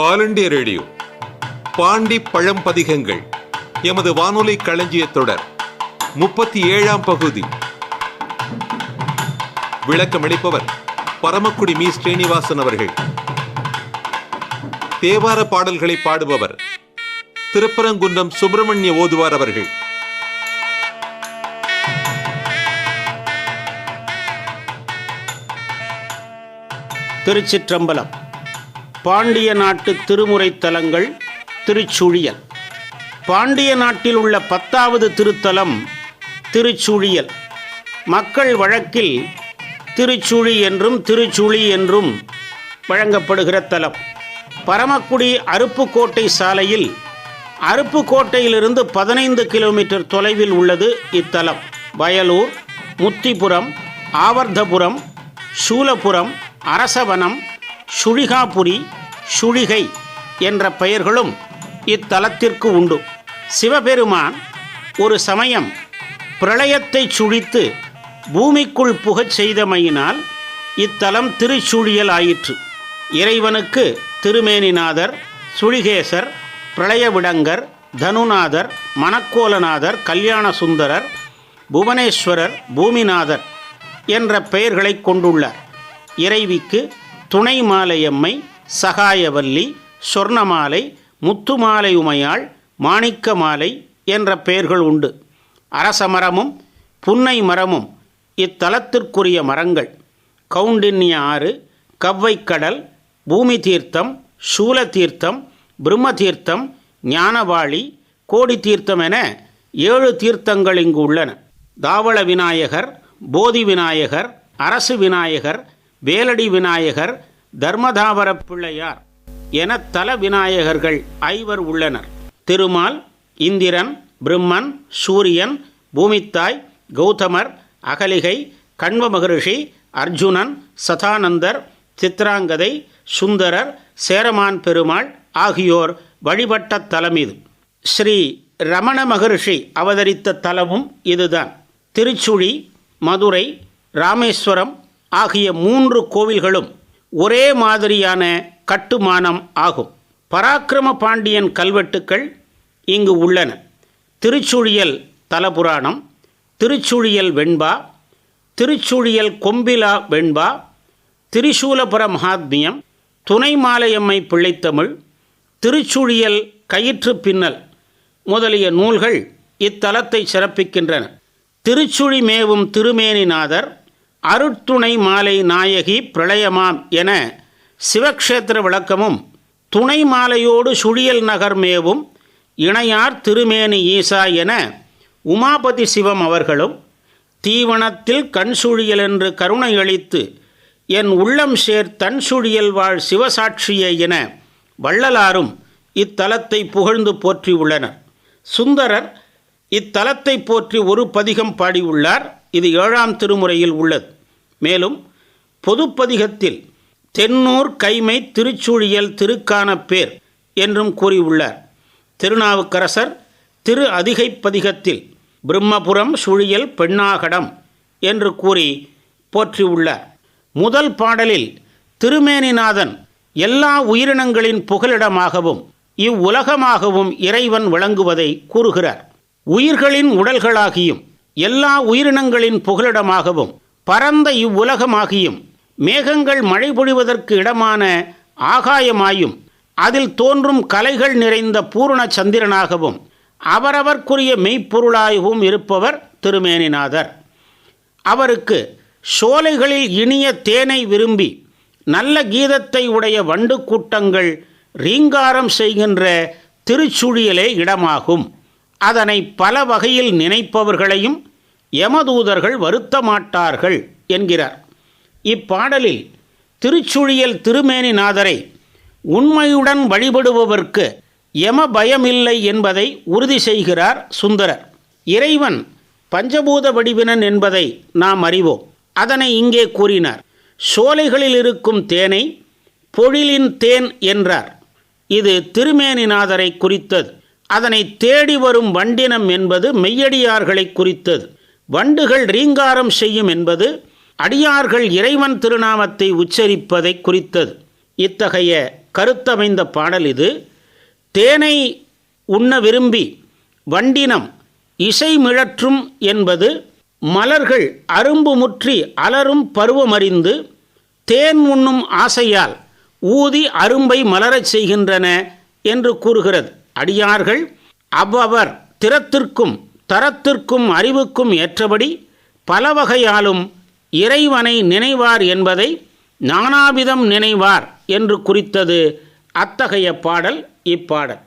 All India radio Pondy பழம்பதிகங்கள் எமது வானொலி களஞ்சிய தொடர் முப்பத்தி ஏழாம் பகுதி. விளக்கமளிப்பவர் பரமக்குடி மீ. ஸ்ரீனிவாசன் அவர்கள். தேவார பாடல்களை பாடுபவர் திருப்பரங்குன்றம் சுப்பிரமணிய ஓதுவார் அவர்கள். திருச்சிற்றம்பலம். பாண்டிய நாட்டு திருமுறை தலங்கள் திருச்சுழியல். பாண்டிய நாட்டில் உள்ள பத்தாவது திருத்தலம் திருச்சுழியல். மக்கள் வழக்கில் திருச்சுழி என்றும் திருச்சுழி என்றும் வழங்கப்படுகிற தலம். பரமக்குடி அருப்புக்கோட்டை சாலையில் அருப்புக்கோட்டையிலிருந்து பதினைந்து கிலோமீட்டர் தொலைவில் உள்ளது இத்தலம். வயலூர் முத்திபுரம் ஆவர்த்தபுரம் சூலபுரம் அரசவனம் சுழிகாபுரி சுழிகை என்ற பெயர்களும் இத்தலத்திற்கு உண்டு. சிவபெருமான் ஒரு சமயம் பிரளயத்தை சுழித்து பூமிக்குள் புகச் செய்தமையினால் இத்தலம் திருச்சுழியல் ஆயிற்று. இறைவனுக்கு திருமேனிநாதர் சுழிகேசர் பிரளயவிடங்கர் தனுநாதர் மணக்கோலநாதர் கல்யாண சுந்தரர் புவனேஸ்வரர் பூமிநாதர் என்ற பெயர்களை கொண்டுள்ளார். இறைவிக்கு துணை மாலையம்மை சகாயவல்லி சொர்ணமாலை முத்துமாலை உமையாள் மாணிக்க மாலை என்ற பெயர்கள் உண்டு. அரசமரமும் புன்னை மரமும் இத்தலத்திற்குரிய மரங்கள். கவுண்டின்ய ஆறு கவ்வைக்கடல் பூமி தீர்த்தம் சூல தீர்த்தம் பிரம்ம தீர்த்தம் ஞானவாளி கோடி தீர்த்தம் என ஏழு தீர்த்தங்கள் இங்கு உள்ளன. தாவள விநாயகர் போதி விநாயகர் அரசு விநாயகர் வேலடி விநாயகர் தர்மதாபர பிள்ளையார் என தல விநாயகர்கள் ஐவர் உள்ளனர். திருமால் இந்திரன் பிரம்மன் சூரியன் பூமித்தாய் கௌதமர் அகலிகை கண்வ மகரிஷி அர்ஜுனன் சதானந்தர் சித்ராங்கதை சுந்தரர் சேரமான் பெருமாள் ஆகியோர் வழிபட்ட தலம் இது. ஸ்ரீ ரமண மகரிஷி அவதரித்த தலமும் இதுதான். திருச்சுழி மதுரை ராமேஸ்வரம் ஆகிய மூன்று கோவில்களும் ஒரே மாதிரியான கட்டுமானம் ஆகும். பராக்கிரம பாண்டியன் கல்வெட்டுக்கள் இங்கு உள்ளன. திருச்சுழியல் தலபுராணம் திருச்சுழியல் வெண்பா திருச்சுழியல் கொம்பிலா வெண்பா திரிசூலபுர மகாத்மியம் துணை மாலையம்மை பிள்ளைத்தமிழ் திருச்சுழியல் கயிற்று பின்னல் முதலிய நூல்கள் இத்தலத்தை சிறப்பிக்கின்றன. திருச்சுழி மேவும் திருமேனிநாதர் அருட்துணை மாலை நாயகி பிரளயமாம் என சிவக்ஷேத்திர விளக்கமும் துணை மாலையோடு சுழியல் நகர் மேவும் இணையார் திருமேனி ஈசா என உமாபதி சிவம் அவர்களும் தீவனத்தில் கண் சுழியல் என்று கருணை அளித்து என் உள்ளம் சேர் தன் சுழியல் வாழ் சிவசாட்சியே என வள்ளலாரும் இத்தலத்தை புகழ்ந்து போற்றியுள்ளனர் சுந்தரர் இத்தலத்தை போற்றி ஒரு பதிகம் பாடியுள்ளார். இது ஏழாம் திருமுறையில் உள்ளது. மேலும் பொதுப்பதிகத்தில் தென்னூர் கைமை திருச்சூழியல் திருக்கான பேர் என்றும் கூறியுள்ளார். திருநாவுக்கரசர் திரு அதிகைப்பதிகத்தில் பிரம்மபுரம் சுழியல் பெண்ணாகடம் என்று கூறி போற்றியுள்ளார். முதல் பாடலில் திருமேனிநாதன் எல்லா உயிரினங்களின் புகலிடமாகவும் இவ்வுலகமாகவும் இறைவன் விளங்குவதை கூறுகிறார். உயிர்களின் உடல்களாகியும் எல்லா உயிரினங்களின் புகலிடமாகவும் பரந்த இவ்வுலகமாகியும் மேகங்கள் மழை பொழிவதற்கு இடமான ஆகாயமாயும் அதில் தோன்றும் கலைகள் நிறைந்த பூரண சந்திரனாகவும் அவரவர்க்குரிய மெய்ப்பொருளாகவும் இருப்பவர் திருமேனிநாதர். அவருக்கு சோலைகளில் இனிய தேனை விரும்பி நல்ல கீதத்தை உடைய வண்டு கூட்டங்கள் ரீங்காரம் செய்கின்ற திருச்சுழியலே இடமாகும். அதனை பல வகையில் நினைப்பவர்களையும் யமதூதர்கள் வருத்த மாட்டார்கள் என்கிறார். இப்பாடலில் திருச்சுழியல் திருமேனிநாதரை உண்மையுடன் வழிபடுபவர்க்கு யம பயமில்லை என்பதை உறுதி செய்கிறார் சுந்தரர். இறைவன் பஞ்சபூத வடிவினன் என்பதை நாம் அறிவோம். அதனை இங்கே கூறினார். சோலைகளில் இருக்கும் தேனை பொழிலின் தேன் என்றார். இது திருமேனிநாதரை குறித்தது. அதனை தேடி வரும் வண்டினம் என்பது மெய்யடியார்களை குறித்தது. வண்டுகள் ரீங்காரம் செய்யும் என்பது அடியார்கள் இறைவன் திருநாமத்தை உச்சரிப்பதை குறித்தது. இத்தகைய கருத்தமைந்த பாடல் இது. தேனை உண்ண விரும்பி வண்டினம் இசை மிழற்றும் என்பது மலர்கள் அரும்பு முற்றி அலரும் பருவமறிந்து தேன் உண்ணும் ஆசையால் ஊதி அரும்பை மலரச் செய்கின்றன என்று கூறுகிறது. அடியார்கள் அவ்வவர் திறத்திற்கும் தரத்திற்கும் அறிவுக்கும் ஏற்றபடி பல வகையாலும் இறைவனை நினைவார் என்பதை நானாவிதம் நினைவார் என்று குறித்தது அத்தகைய பாடல் இப்பாடல்.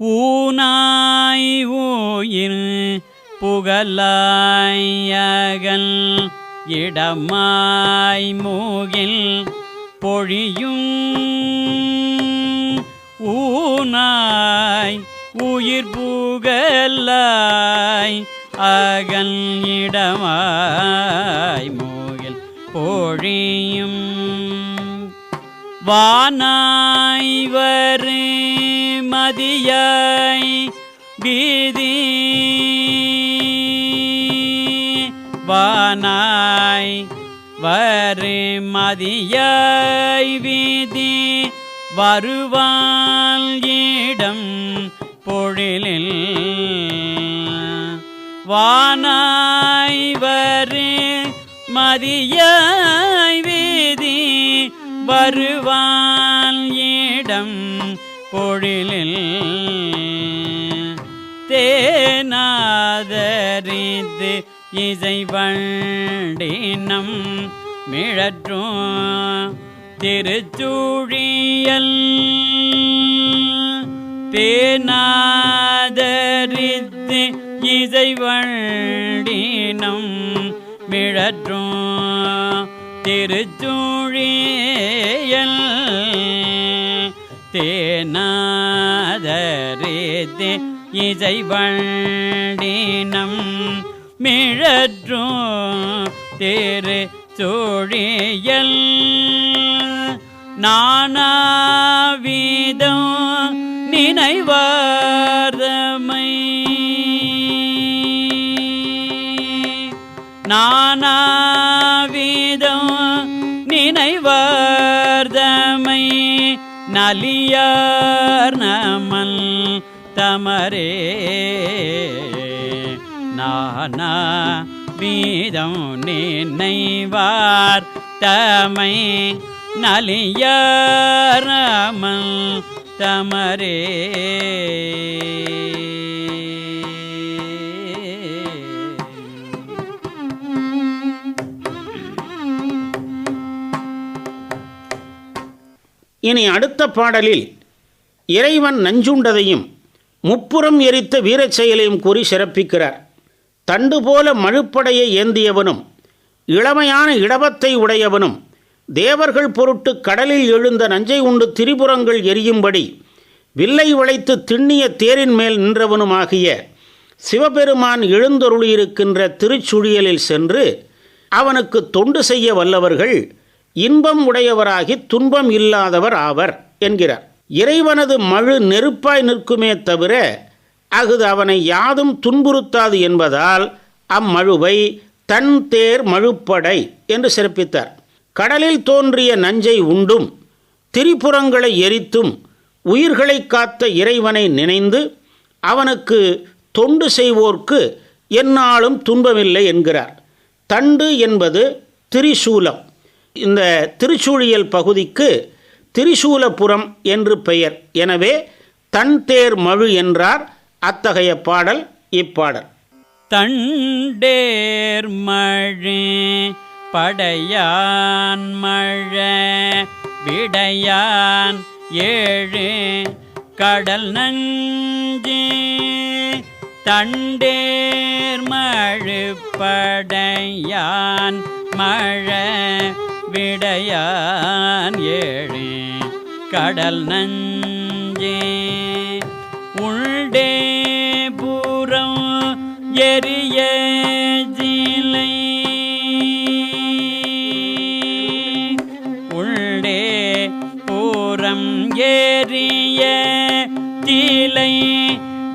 ஊனாய் ஊயிர் புகழாயகல் இடமாய் மூகில் பொழியும் ஊனாய் உயிர் பூகல்லாய் அகல் இடமாய் மூகில் பொழியும். வானாய் வரு மதியாய் வீதி வானாய் வரு மதியாய் வீதி வருவாள் இடம் பொழிலில் வானாய்வரு மதியாய் வீதி வருவான் இடம் பொழிலில் தேனாதரித்து இசை வண்டினம் மிழற்றும் திருச்சூழியல். தேனாதரித்து இசை வண்டினம் மிழற்றும் திருச்சூழியல். தேனாதரித்து இசை வண்டினம் மிழற்றும் திரு சூழியல் நானா நானாவிதம் நினைவார்தமை நலியார் நமல் தமரே. நானா வீதம் நினைவார் தமை நலியார் நமல் தமரே. இனி அடுத்த பாடலில் இறைவன் நஞ்சுண்டதையும் முப்புறம் எரித்த வீரச் செயலையும் கூறி சிறப்பிக்கிறார். தண்டு போல மழுப்படையை ஏந்தியவனும் இளமையான இடபத்தை உடையவனும் தேவர்கள் பொருட்டு கடலில் எழுந்த நஞ்சை உண்டு திரிபுரங்கள் எரியும்படி வில்லை உழைத்து திண்ணிய தேரின் மேல் நின்றவனுமாகிய சிவபெருமான் எழுந்தொருளியிருக்கின்ற திருச்சுழியலில் சென்று அவனுக்கு தொண்டு செய்ய வல்லவர்கள் இன்பம் உடையவராகி துன்பம் இல்லாதவர் ஆவர் என்கிறார். இறைவனது மழு நெருப்பாய் நிற்குமே தவிர அகுது அவனை யாதும் துன்புறுத்தாது என்பதால் அம்மழுவை தன் தேர் மழுப்படை என்று சிறப்பித்தார். கடலில் தோன்றிய நஞ்சை உண்டும் திரிபுறங்களை எரித்தும் உயிர்களை காத்த இறைவனை நினைந்து அவனுக்கு தொண்டு செய்வோர்க்கு எந்நாளும் துன்பமில்லை என்கிறார். தண்டு என்பது திரிசூலம். இந்த திருச்சூழியல் பகுதிக்கு திரிசூலபுரம் என்று பெயர். எனவே தன் தேர் மழு என்றார் அத்தகைய பாடல் இப்பாடல். தண்டேர் மழை படையான் மழை விடையான் ஏழு கடல் நஞ்சு தண்டேர் மழுப்படையான் மழை விடையான் ஏழு. கடல் நஞ்சே உள்டே பூரம் எரிய ஜிலை. உள்டே பூரம் எரிய தீலை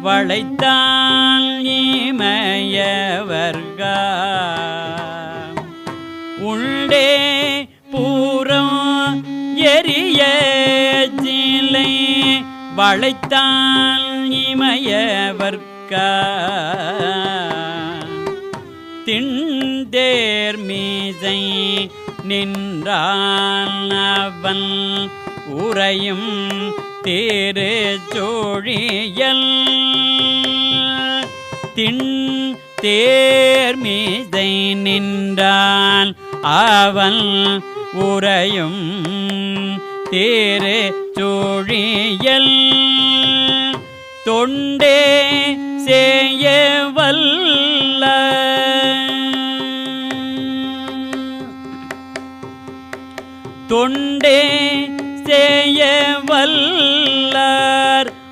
வளைத்தான் இமயவர்க உள்ளே பூரம் எரிய வளைத்தான் இமயவர்க்கா திண்டேர் மீசை நின்றான் அவன் உறையும் தேரு சோழியல் தின் தேர்மீதை நின்றான். அவன் உறையும் தேரு சோழியல். தொண்டே செய்ய தொண்டே செய்ய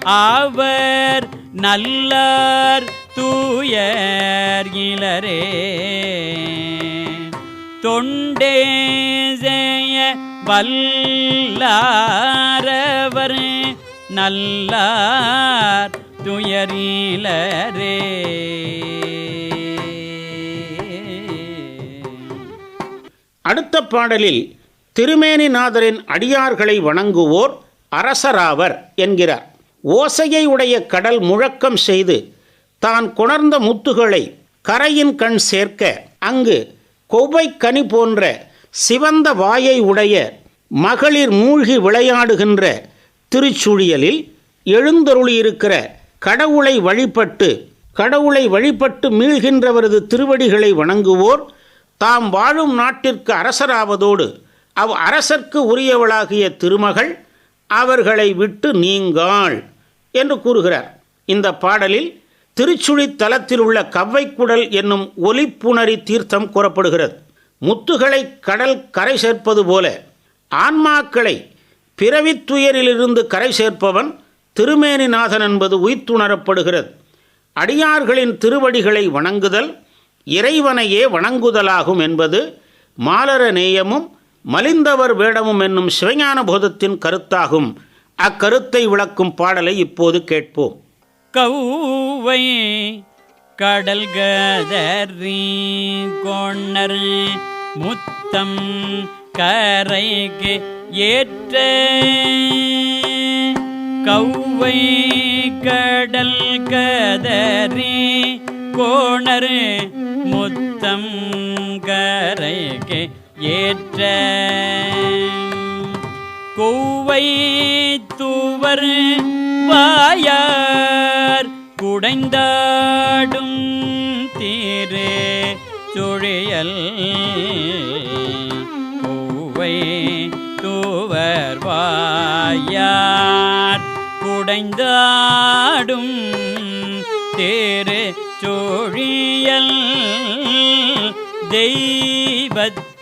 அவர் நல்லார். தூயர் இளரே தொண்டே செய்ய வல்லாரவர் நல்லார் துயரீலரே அடுத்த பாடலில் திருமேனிநாதரின் அடியார்களை வணங்குவோர் அரசராவர் என்கிறார். ஓசையை உடைய கடல் முழக்கம் செய்து தான் கொணர்ந்த முத்துகளை கரையின் கண் சேர்க்க அங்கு கொவ்வை கனி போன்ற சிவந்த வாயை உடைய மகளிர் மூழ்கி விளையாடுகின்ற திருச்சுழியலில் எழுந்தருளியிருக்கிற கடவுளை வழிபட்டு கடவுளை வழிபட்டு மீள்கின்றவரது திருவடிகளை வணங்குவோர் தாம் வாழும் நாட்டிற்கு அரசராவதோடு அவ் அரசர்க்கு உரியவளாகிய திருமகள் அவர்களை விட்டு நீங்காள் என்று கூறுகிறார். இந்த பாடலில் திருச்சுழி தலத்தில் உள்ள கவ்வைக்குடல் என்னும் ஒலிப்புணரி தீர்த்தம் கூறப்படுகிறது. முத்துகளை கடல் கரை சேர்ப்பது போல ஆன்மாக்களை பிறவித்துயரிலிருந்து கரை சேர்ப்பவன் திருமேனிநாதன் என்பது உய்த்துணரப்படுகிறது. அடியார்களின் திருவடிகளை வணங்குதல் இறைவனையே வணங்குதலாகும் என்பது மாலர நேயமும் மலிந்தவர் வேடமும் என்னும் சிவஞான போதத்தின் கருத்தாகும். அக்கருத்தை விளக்கும் பாடலை இப்போது கேட்போம். கௌவை கடல் கதறி கொணர் முத்தம் கரைக்கு ஏற்ற. கௌவை கடல் கதறி கோணர் முத்தம் கரைக்கு ஏற்ற. கோவை தூவர் வாயார் குடைந்தாடும் தீரே சுழியல் பூவை தூவர் வாயார் குடைந்தாடும் தேரு சோழியல் தெய்வத்தினை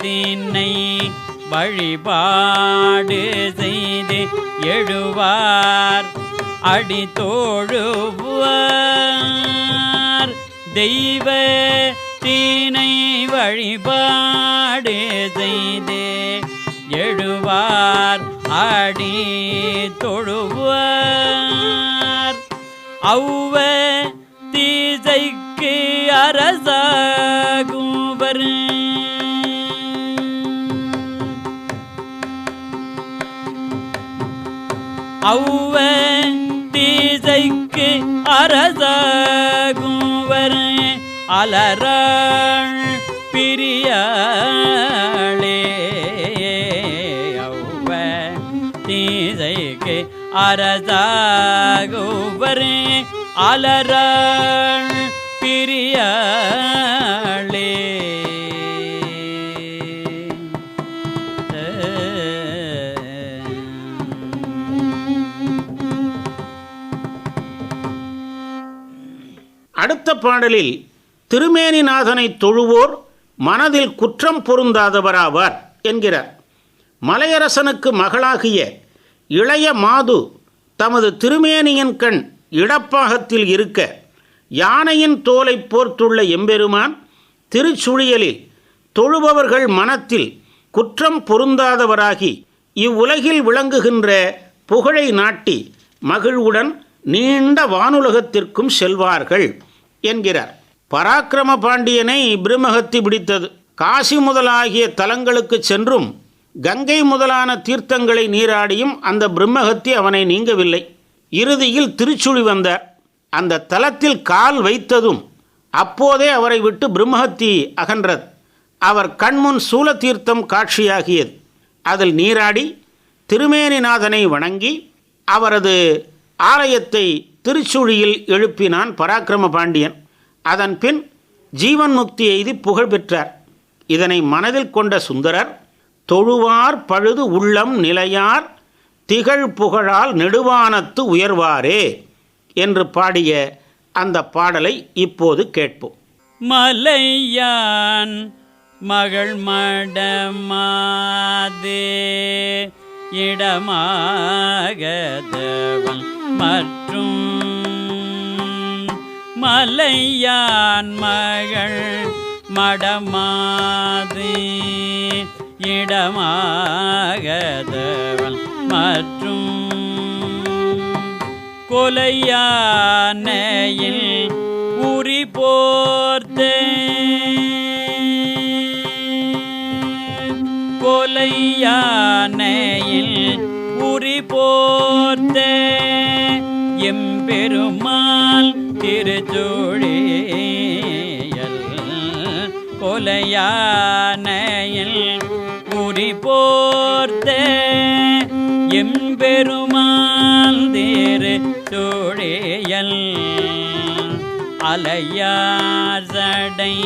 வழிபாடு செய்து எழுவார். அடி தோழுவார் தெய்வ தீனை வழிபாடு செய்தே எழுவார். அடி தொழுவார் அவ்வ தீசைக்கு அரசாகுவர். ஔவ தீசைக்கு அரசாகுவர் அலறாள் பிரியாளே ஔவ தீசைக்கு அரசாகுவர் அலறாள் பிரியா அடுத்த பாடலில் திருமேனிநாதனை தொழுவோர் மனதில் குற்றம் பொருந்தாதவராவார் என்கிறார். மலையரசனுக்கு மகளாகிய இளைய மாது தமது திருமேனியின் கண் இடப்பாகத்தில் இருக்க யானையின் தோலை போர்த்துள்ள எம்பெருமான் திருச்சுழியலில் தொழுபவர்கள் மனத்தில் குற்றம் பொருந்தாதவராகி இவ்வுலகில் விளங்குகின்ற புகழை நாட்டி மகிழ்வுடன் நீண்ட வானுலகத்திற்கும் செல்வார்கள். என்கிறார். பராக்கிரம பாண்டியனை பிரம்மஹத்தி பிடித்தது. காசி முதலாகிய தலங்களுக்கு சென்றும் கங்கை முதலான தீர்த்தங்களை நீராடியும் அந்த பிரம்மஹத்தி அவனை நீங்கவில்லை. இறுதியில் திருச்சுழி வந்தார். அந்த தலத்தில் கால் வைத்ததும் அப்போதே அவரை விட்டு பிரம்மஹத்தி அகன்றது. அவர் கண்முன் சூலதீர்த்தம் காட்சியாகியது. அதில் நீராடி திருமேனிநாதனை வணங்கி அவரது ஆலயத்தை திருச்சுழியில் எழுப்பினான் பராக்கிரம பாண்டியன். அதன் பின் ஜீவன் முக்தி எய்தி புகழ் பெற்றார். இதனை மனதில் கொண்ட சுந்தரர் தொழுவார் பழுது உள்ளம் நிலையார் திகழ் புகழால் நெடுவானத்து உயர்வாரே என்று பாடிய அந்த பாடலை இப்போது கேட்போம். மலையான் மகள் மடமாதே இடமாக இடமாகதவன் மற்றும் மலையான் மகள் மடமாதே இடமாகதவள் மற்றும் கொலையானையில் உரி போர்த்தே கொலையானையில் உரி போர்த்தே பெருமாள் திருச்சூழியல் கொலையானையில் உரி போர்த்தே. எம்பெருமாள் தேரு சூழியல் அலையார் சடை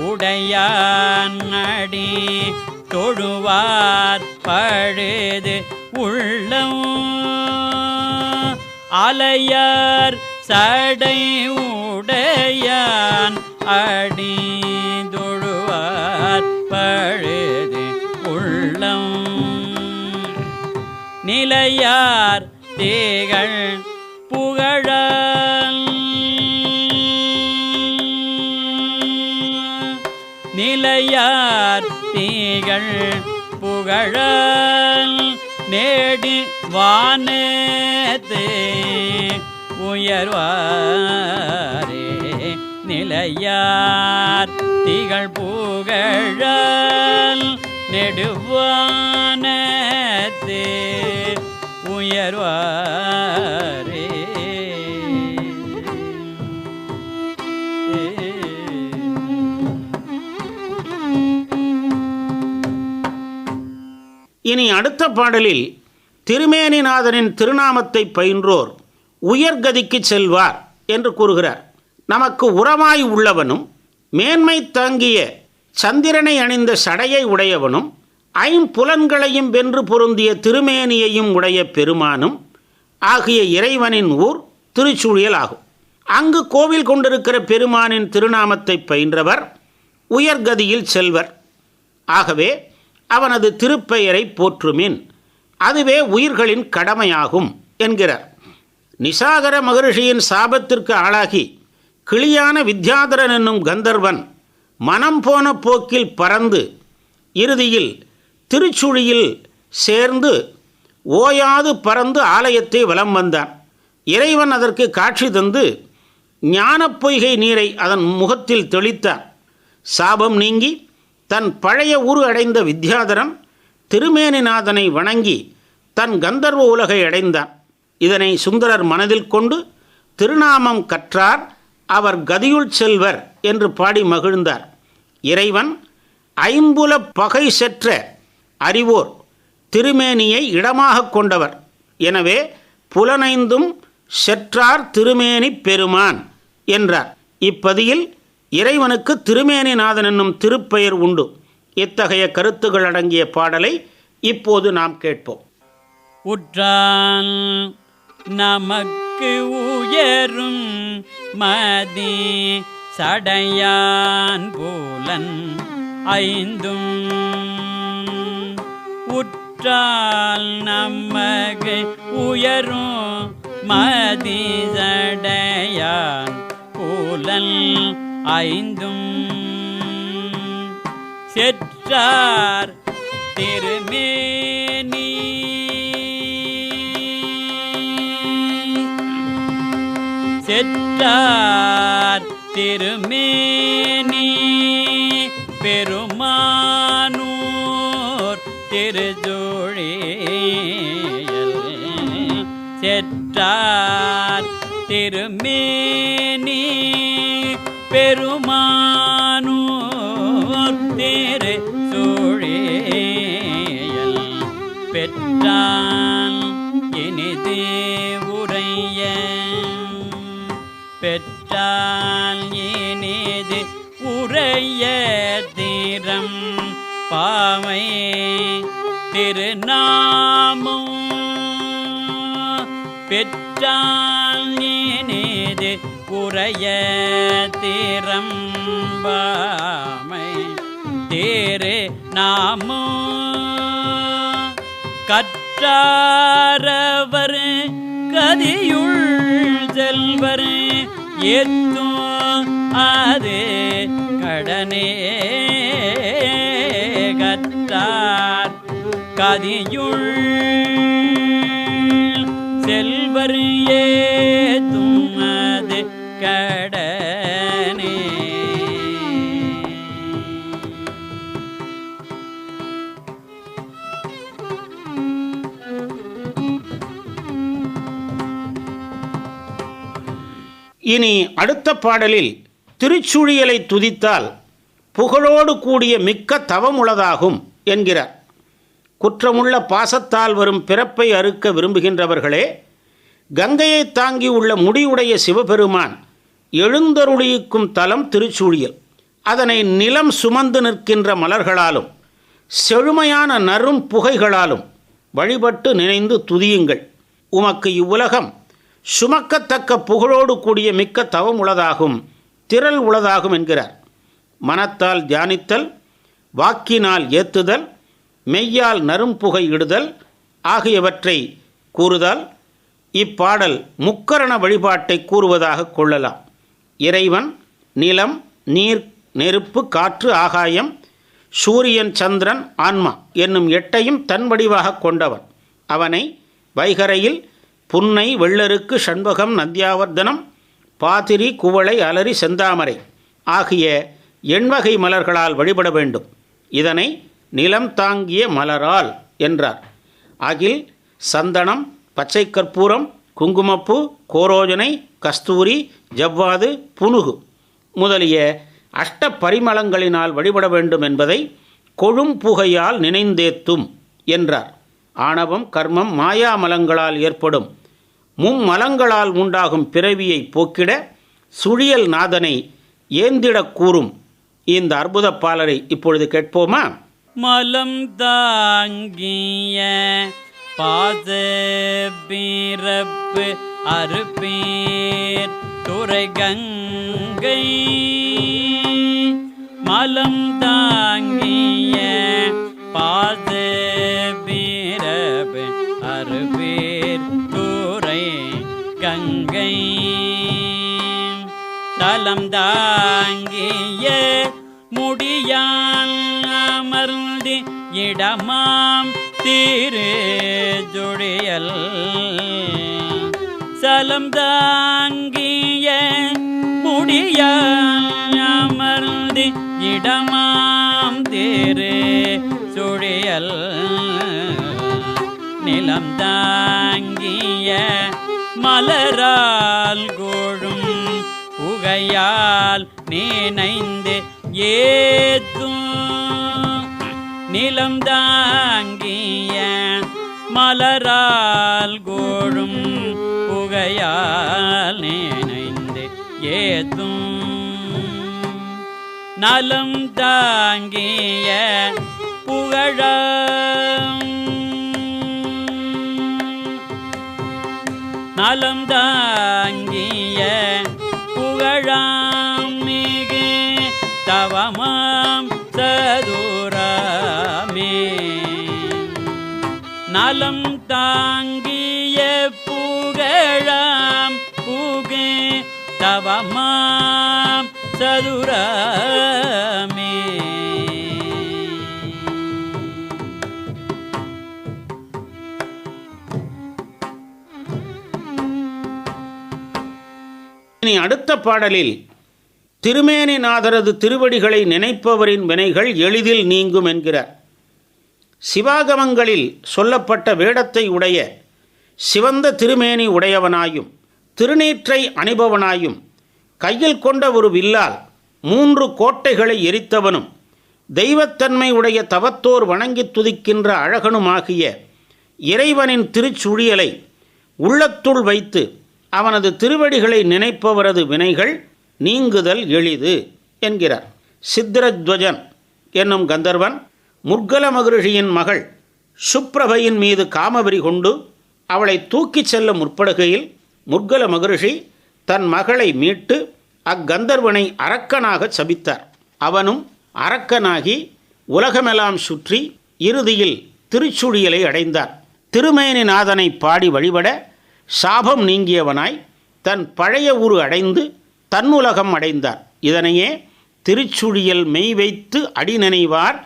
உடையான் அடி தொழுவார் பழுது உள்ளம் அலையார் சடை உடையான் அடி தொழுவார் பழுது உள்ளம். நிலையார் தேகள் புகழல். நிலையார் தீகள் புகழல். நேடி வானத்தே உயர்வாரே நிலையார் திகழ் புகழல் நெடுவானத்தே உயர்வாரே இனி அடுத்த பாடலில் திருமேனிநாதனின் திருநாமத்தை பயின்றோர் உயர்கதிக்கு செல்வார் என்று கூறுகிறார். நமக்கு உரமாய் உள்ளவனும் மேன்மை தாங்கிய சந்திரனை அணிந்த சடையை உடையவனும் ஐம்புலன்களையும் வென்று பொருந்திய திருமேனியையும் உடைய பெருமானும் ஆகிய இறைவனின் ஊர் திருச்சூழியல் ஆகும். அங்கு கோவில் கொண்டிருக்கிற பெருமானின் திருநாமத்தை பயின்றவர் உயர்கதியில் செல்வர். ஆகவே அவனது திருப்பெயரை போற்றுமின். அதுவே உயிர்களின் கடமையாகும் என்கிறார். நிசாகர மகரிஷியின் சாபத்திற்கு ஆளாகி கிளியான வித்யாதரன் என்னும் கந்தர்வன் மனம் போன போக்கில் பறந்து இறுதியில் திருச்சுழியில் சேர்ந்து ஓயாது பறந்து ஆலயத்தை வலம் வந்தான். இறைவன் அதற்கு காட்சி தந்து ஞானப் பொய்கை நீரை அதன் முகத்தில் தெளித்தான். சாபம் நீங்கி தன் பழைய உரு அடைந்த வித்யாதரன் திருமேனிநாதனை வணங்கி தன் கந்தர்வ உலகை அடைந்தான். இதனை சுந்தரர் மனதில் கொண்டு திருநாமம் கற்றார் அவர் கதியுள் செல்வர் என்று பாடி மகிழ்ந்தார். இறைவன் ஐம்புல பகை செற்ற அறிவோர் திருமேனியை இடமாக கொண்டவர். எனவே புலனைந்தும் செற்றார் திருமேனி பெருமான் என்றார். இப்பதியில் இறைவனுக்கு திருமேனிநாதன் என்னும் திருப்பெயர் உண்டு. இத்தகைய கருத்துகள் அடங்கிய பாடலை இப்போது நாம் கேட்போம். உற்றால் நமக்கு உயரும் மதி சடையான் போலன் ஐந்தும். உற்றால் நமக்கு உயரும் மதி சடையான் போலன் ஐந்தும். செற்றார் திருமேனி. செற்றார் திருமேனி. பெருமானூர் திருஜோழியல். செற்றார் திருமே உடைய பெற்றால் இனிது உரைய தீரம்? பாவை திருநாமும் பெற்றால் இனிது உரைய தீரம்? பாமை தேரு நாமும் கற்றார கதியுள் செல்வர் ஏத்தும் அது கடனே கற்றார் கதியுள் செல்வர் ஏத்தும் அது கட இனி அடுத்த பாடலில் திருச்சுழியலை துதித்தால் புகழோடு கூடிய மிக்க தவமுள்ளதாகும் என்கிறார். குற்றமுள்ள பாசத்தால் வரும் பிறப்பை அறுக்க விரும்புகின்றவர்களே கங்கையை தாங்கி உள்ள முடியுடைய சிவபெருமான் எழுந்தருளியிக்கும் தலம் திருச்சூழியல். அதனை நிலம் சுமந்து நிற்கின்ற மலர்களாலும் செழுமையான நறும் புகைகளாலும் வழிபட்டு நினைந்து துதியுங்கள். உமக்கு இவ்வுலகம் சுமக்கத்தக்க புகழோடு கூடிய மிக்க தவம் உளதாகும் திரள் உளதாகும் என்கிறார். மனத்தால் தியானித்தல் வாக்கினால் ஏத்துதல் மெய்யால் நறும்புகை இடுதல் ஆகியவற்றை கூறுதல் இப்பாடல் முக்கரண வழிபாட்டை கூறுவதாக கொள்ளலாம். இறைவன் நிலம் நீர் நெருப்பு காற்று ஆகாயம் சூரியன் சந்திரன் ஆன்மா என்னும் எட்டையும் தன் வடிவாக கொண்டவன். அவனை வைகரையில் புன்னை வெள்ளருக்கு சண்பகம் நந்தியாவர்தனம் பாதிரி குவளை அலரி செந்தாமரை ஆகிய எண்வகை மலர்களால் வழிபட வேண்டும். இதனை நிலம் தாங்கிய மலரால் என்றார். அகில் சந்தனம் பச்சை கற்பூரம் குங்குமப்பூ கோரோஜனை கஸ்தூரி ஜவ்வாது புனுகு முதலிய அஷ்ட பரிமளங்களினால் வழிபட வேண்டும் என்பதை கொழும் புகையால் நினைந்தேத்தும் என்றார். ஆணவம் கர்மம் மாயாமலங்களால் ஏற்படும் மும்மலங்களால் உண்டாகும் பிறவியை போக்கிட சுழியல் நாதனை ஏந்திடக் கூறும். இந்த அற்புத பாலரை இப்பொழுது கேட்போமா? மலம் தாங்கிய பாத பிறப்பு அறுப்பேர் துறை கங்கை. மலம் தாங்கிய பாத கங்கை தலம் தாங்கிய முடியான் அமர்ந்து இடமாம் தீரு ஜொழியல் சலம் தாங்கிய முடியான் அமர்ந்து இடமாம் திரு சுழியல் நிலம் தாங்கிய மலரால் கோழும் புகையால் நினைந்து ஏத்தும். நிலம் தாங்கிய மலரால் கோழும் புகையால் நினைந்து ஏத்தும். நலம் தாங்கிய புகழ நலம் தாங்கிய புகழாம் மிகு தவமாம் சதுராமே. நலம் தாங்கிய புகழாம் புகு தவமாம் சதுரமே. இனி அடுத்த பாடலில் திருமேனிநாதரது திருவடிகளை நினைப்பவரின் வினைகள் எளிதில் நீங்கும் என்கிறார் சிவாகமங்களில் சொல்லப்பட்ட வேடத்தை உடைய சிவந்த திருமேனி உடையவனாயும் திருநீற்றை அணிபவனாயும் கையில் கொண்ட ஒரு வில்லால் மூன்று கோட்டைகளை எரித்தவனும் தெய்வத்தன்மை உடைய தவத்தோர் வணங்கித் துதிக்கின்ற அழகனுமாகிய இறைவனின் திருச்சுழியலை உள்ளத்துள் வைத்து அவனது திருவடிகளை நினைப்பவரது வினைகள் நீங்குதல் எளிது என்கிறார். சித்திரத்வஜன் என்னும் கந்தர்வன் முர்கல மகரிஷியின் மகள் சுப்ரபையின் மீது காமவெறி கொண்டு அவளை தூக்கிச் செல்ல முற்படுகையில் முர்கல மகரிஷி தன் மகளை மீட்டு அக்கந்தர்வனை அரக்கனாக சபித்தார். அவனும் அரக்கனாகி உலகமெல்லாம் சுற்றி இறுதியில் திருச்சுழியலை அடைந்தார். திருமேனிநாதனை பாடி வழிபட சாபம் நீங்கியவனாய் தன் பழைய ஊரு அடைந்து தன்னுலகம் அடைந்தார். இதனையே திருச்சுழியல் மெய் வைத்து அடிநினைவார்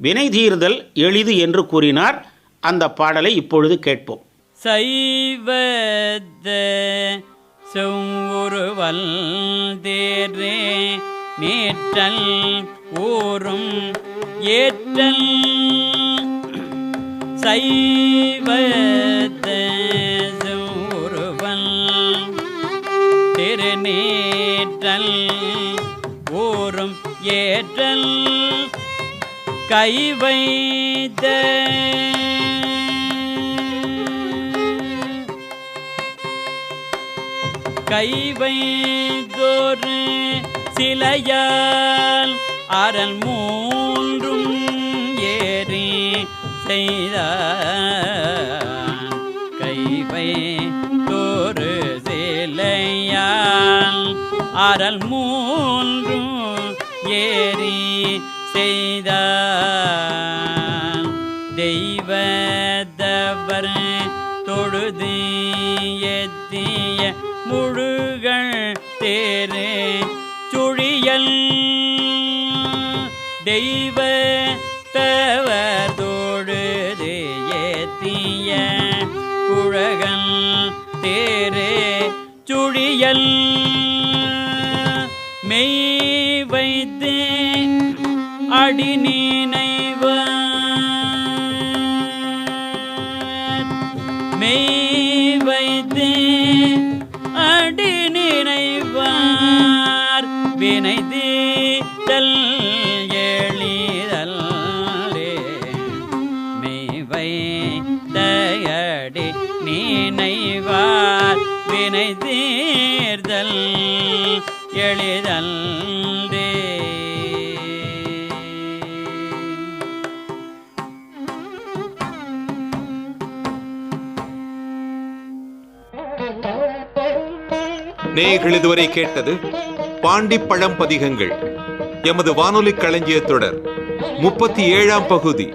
வினை தீர்தல் எளிது என்று கூறினார். அந்த பாடலை இப்பொழுது கேட்போம். சைவத செவ்வுருவல் தேரே மேற்றல் ஊரும் ஏற்றல். சைவத்தை மேற்றல் ஊரும் ஏற்றல் கை வைத்த. கை வைத்தோரு சிலையால் அரண் மூன்றும் ஏறி செய்த கை வை அரண் அடி நினைவார் நேயர்கள் இதுவரை கேட்டது பாண்டி பழம் பதிகங்கள் எமது வானொலி களஞ்சிய தொடர் முப்பத்தி ஏழாம் பகுதி.